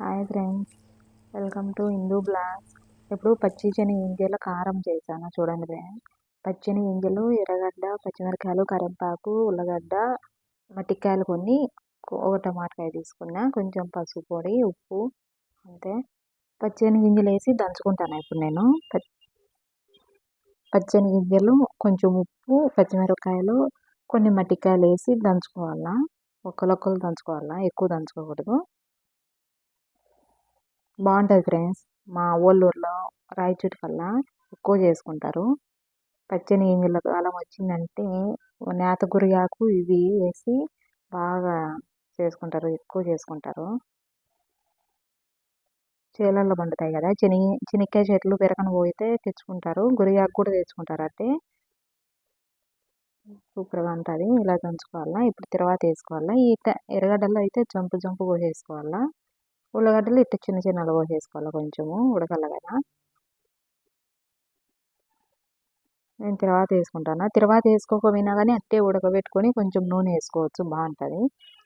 Hi friends. Welcome to Hindu blogs. ఇప్పుడు పచ్చి శని కారం చేశాను చూడండి ఫ్రెండ్స్. పచ్చని గింజలు ఎర్రగడ్డ పచ్చిమిరకాయలు కరివేపాకు ఉల్లగడ్డ మట్టికాయలు కొన్ని. ఒక టమాటకాయ తీసుకున్నా కొంచెం పసుపు పొడి ఉప్పు అంతే. పచ్చని గింజలు వేసి దంచుకుంటాను ఇప్పుడు నేను. పచ్చని గింజలు కొంచెం ఉప్పు పచ్చిమిరపకాయలు కొన్ని మట్టికాయలు వేసి దంచుకోవాలా? ఒక్కలొక్కలు దంచుకోవాలా? ఎక్కువ దంచుకోకూడదు. బాగుంటుంది ఫ్రెండ్స్. మా ఓళ్ళూరులో రాయచోటి వల్ల ఎక్కువ చేసుకుంటారు. పచ్చని గింజల కాలం వచ్చిందంటే నేత గురియాకు ఇవి వేసి బాగా చేసుకుంటారు ఎక్కువ చేసుకుంటారు. చేలల్లో పండుతాయి కదా చిని చెనిక్కాయ చెట్లు పెరకన పోయితే తెచ్చుకుంటారు. గురియాకు కూడా తెచ్చుకుంటారు అంటే సూపర్గా ఉంటుంది. ఇలా దంచుకోవాలా ఇప్పుడు తర్వాత వేసుకోవాలా ఈ ఎర్రగడ్డలో అయితే జంపు జంపు కోసేసుకోవాలా ఉల్లగడ్డలు ఇట్లా చిన్న చిన్నలు పోసేసుకోవాలి కొంచెము ఉడకాలి కదా నేను తర్వాత వేసుకుంటాను. తర్వాత వేసుకోకపోయినా కానీ అట్టే ఉడకబెట్టుకొని కొంచెం నూనె వేసుకోవచ్చు బాగుంటుంది.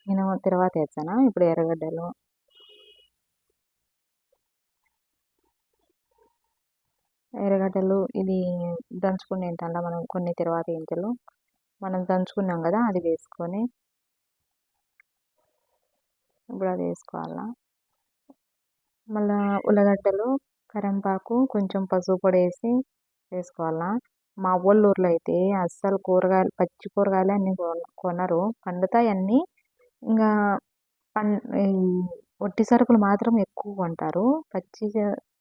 నేను తర్వాత వేస్తాను. ఇప్పుడు ఎర్రగడ్డలు. ఎర్రగడ్డలు ఇది దంచుకుని ఏంటంటే మనం కొన్ని తర్వాత ఇంతలు మనం దంచుకున్నాం కదా అది వేసుకొని. ఇప్పుడు అది వేసుకోవాలా? మళ్ళీ ఉల్లగడ్డలు కరివేపాకు కొంచెం పసుపు పొడి వేసి వేసుకోవాలా. మా వాళ్ళ ఊర్లో అయితే అస్సలు కూరగాయలు పచ్చి కూరగాయలు అన్నీ కొనరు. పండుతాయి అన్నీ ఇంకా పం ఒట్టి సరుకులు మాత్రం ఎక్కువ కొంటారు. పచ్చి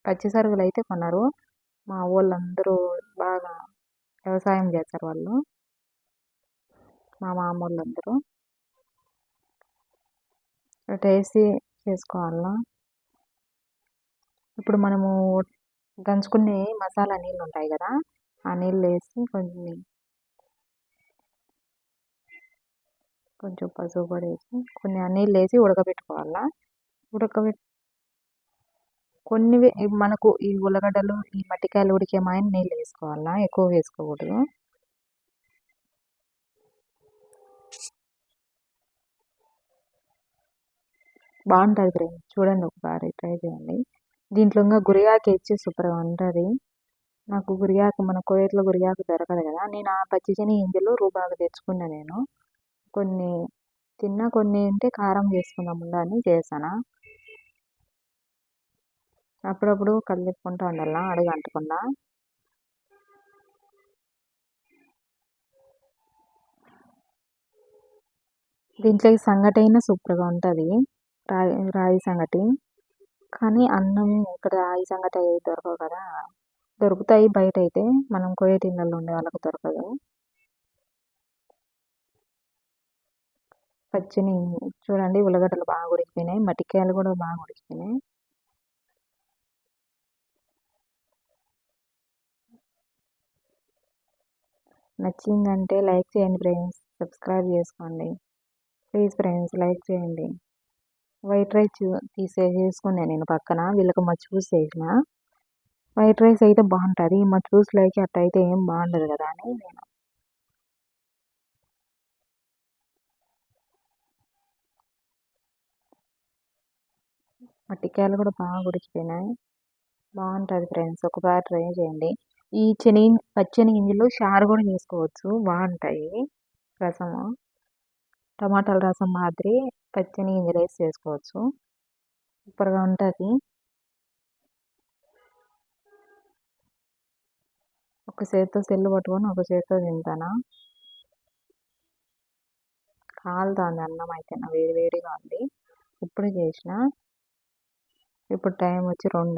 పచ్చి సరుకులు అయితే కొనరు. మా వాళ్ళందరూ బాగా వ్యవసాయం చేస్తారు వాళ్ళు. మా మామ వాళ్ళందరూ వేసి చేసుకోవాలా. ఇప్పుడు మనము దంచుకునే మసాలా నీళ్ళు ఉంటాయి కదా ఆ నీళ్ళు వేసి కొంచెం కొంచెం పసుపు కూడా వేసి కొన్ని ఆ నీళ్ళు వేసి ఉడకబెట్టుకోవాలా ఉడకబెట్టి కొన్ని మనకు ఈ ఉల్లగడ్డలు ఈ మట్టికాయలు ఉడికేమాయని నీళ్ళు వేసుకోవాలా ఎక్కువ వేసుకోకూడదు. బాగుంటుంది ఫ్రెండ్స్. చూడండి ఒకసారి ట్రై చేయండి. దీంట్లో ఇంకా గురియాకు ఇచ్చి సూపర్గా ఉంటుంది. నాకు గురియాకు మన కోయట్లో గురియాకు దొరకదు కదా. నేను ఆ పచ్చిశని గింజలు రూపాయలు తెచ్చుకున్నా నేను. కొన్ని తిన్నా కొన్ని అంటే కారం చేసుకుందాం అని చేశాను. అప్పుడప్పుడు కలిపుకుంటూ ఉండాల అడుగు అంటకుండా దీంట్లో సంగటి అయినా సూపర్గా ఉంటుంది. రాయి రాయి సంగటి. కానీ అన్నం ఇక్కడ రాయి సంగతి అవి దొరకవు కదా. దొరుకుతాయి బయట అయితే మనం కోయేటి ఇళ్ళల్లో ఉండే వాళ్ళకి దొరకదు. పచ్చిని చూడండి ఉల్లగడ్డలు బాగా ఉడికిపోయినాయి. మటికాయలు కూడా బాగా ఉడికిపోయినాయి. నచ్చిందంటే లైక్ చేయండి ఫ్రెండ్స్. సబ్స్క్రైబ్ చేసుకోండి. ప్లీజ్ ఫ్రెండ్స్ లైక్ చేయండి. వైట్ రైస్ తీసేసేసుకున్నాను నేను పక్కన. వీళ్ళకి మచ్చిపూసి చేసిన. వైట్ రైస్ అయితే బాగుంటుంది. మచ్చిపూసలోకి అట్ట అయితే ఏం బాగుండదు కదా అని నేను. మట్టికాయలు కూడా బాగా ఉడికిపోయినాయి బాగుంటుంది ఫ్రెండ్స్. ఒకసారి ట్రై చేయండి. ఈ శని పచ్చని గింజలు షారు కూడా చేసుకోవచ్చు. బాగుంటాయి. రసము. టమాటాల రసం మాదిరి పచ్చని గింజలు వేసి చేసుకోవచ్చు. సూపర్గా ఉంటుంది. ఒక చేతితో సెల్లు పట్టుకొని ఒక చేతితో తింటానా? కాలుతుంది అన్నం అయితే నా వేడి వేడిగా ఉంది. ఇప్పుడు చేసిన. ఇప్పుడు టైం వచ్చి రెండు